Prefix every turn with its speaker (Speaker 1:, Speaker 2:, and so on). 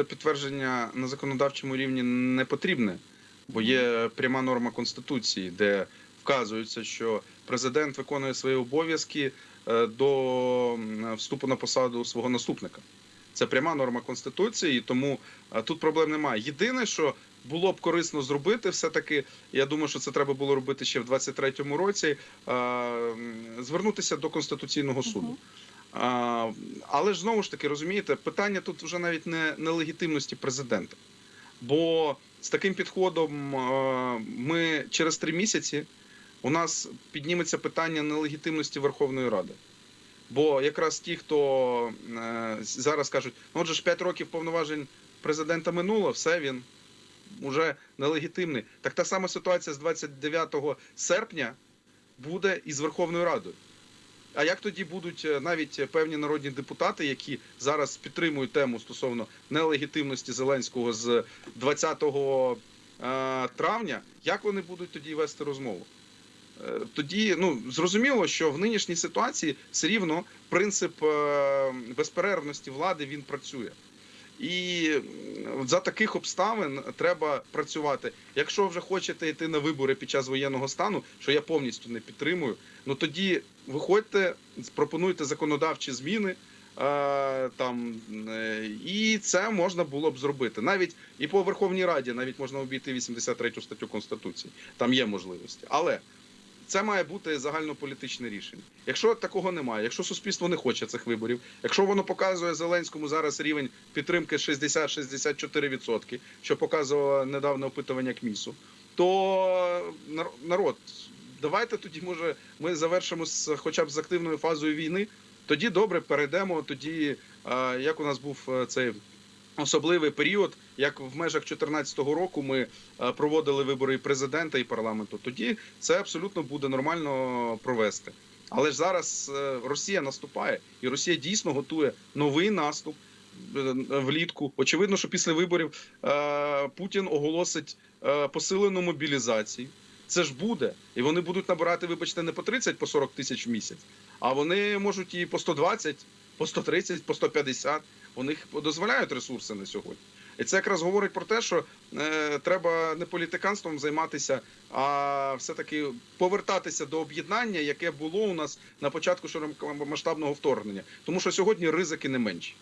Speaker 1: це підтвердження на законодавчому рівні не потрібне, бо є пряма норма конституції, де вказується, що президент виконує свої обов'язки е, до вступу на посаду свого наступника. Це пряма норма конституції, тому е, тут проблем немає. Єдине, що було б корисно зробити, все таки, я думаю, що це треба було робити ще в 23-му році. е, Звернутися до конституційного суду. Але ж знову ж таки розумієте, питання тут вже навіть не нелегітимності президента. Бо з таким підходом ми через три місяці у нас підніметься питання нелегітимності Верховної Ради. Бо якраз ті, хто е, зараз кажуть, ну отже ж 5 років повноважень президента минуло, все він уже нелегітимний. Так та сама ситуація з 29 серпня буде і з Верховною Радою. А як тоді будуть е, навіть певні народні депутати, які зараз підтримують тему стосовно нелегітимності Зеленського з 20 е, травня, як вони будуть тоді вести розмову? Е, Тоді ну зрозуміло, що в нинішній ситуації все рівно принцип е, безперервності влади він працює. І за таких обставин треба працювати. Якщо вже хочете йти на вибори під час воєнного стану, що я повністю не підтримую, ну тоді виходьте, пропонуйте законодавчі зміни. е, Там е, і це можна було б зробити навіть і по Верховній Раді, навіть можна обійти 83 статтю Конституції. Там є можливості, але це має бути загальнополітичне рішення. Якщо такого немає, якщо суспільство не хоче цих виборів, якщо воно показує Зеленському зараз рівень підтримки 60-64%, що показувало недавно опитування КМІСу, то нар- народ, давайте тоді, може, ми завершимо з хоча б з активною фазою війни. Тоді добре перейдемо. Тоді як у нас був е, цей особливий період, як в межах 2014 року ми е, проводили вибори і президента і парламенту. Тоді це абсолютно буде нормально провести. Але ж зараз е, Росія наступає, і Росія дійсно готує новий наступ е, влітку. Очевидно, що після виборів Путін оголосить посилену мобілізацію. Це ж буде, і вони будуть набирати, вибачте, не по 30, по 40 тисяч в місяць, а вони можуть і по 120, по 130, по 150. Них дозволяють ресурси на сьогодні. І це якраз говорить про те, що е, треба не політиканством займатися, а все-таки повертатися до об'єднання, яке було у нас на початку широкомасштабного вторгнення. Тому що сьогодні ризики не менші.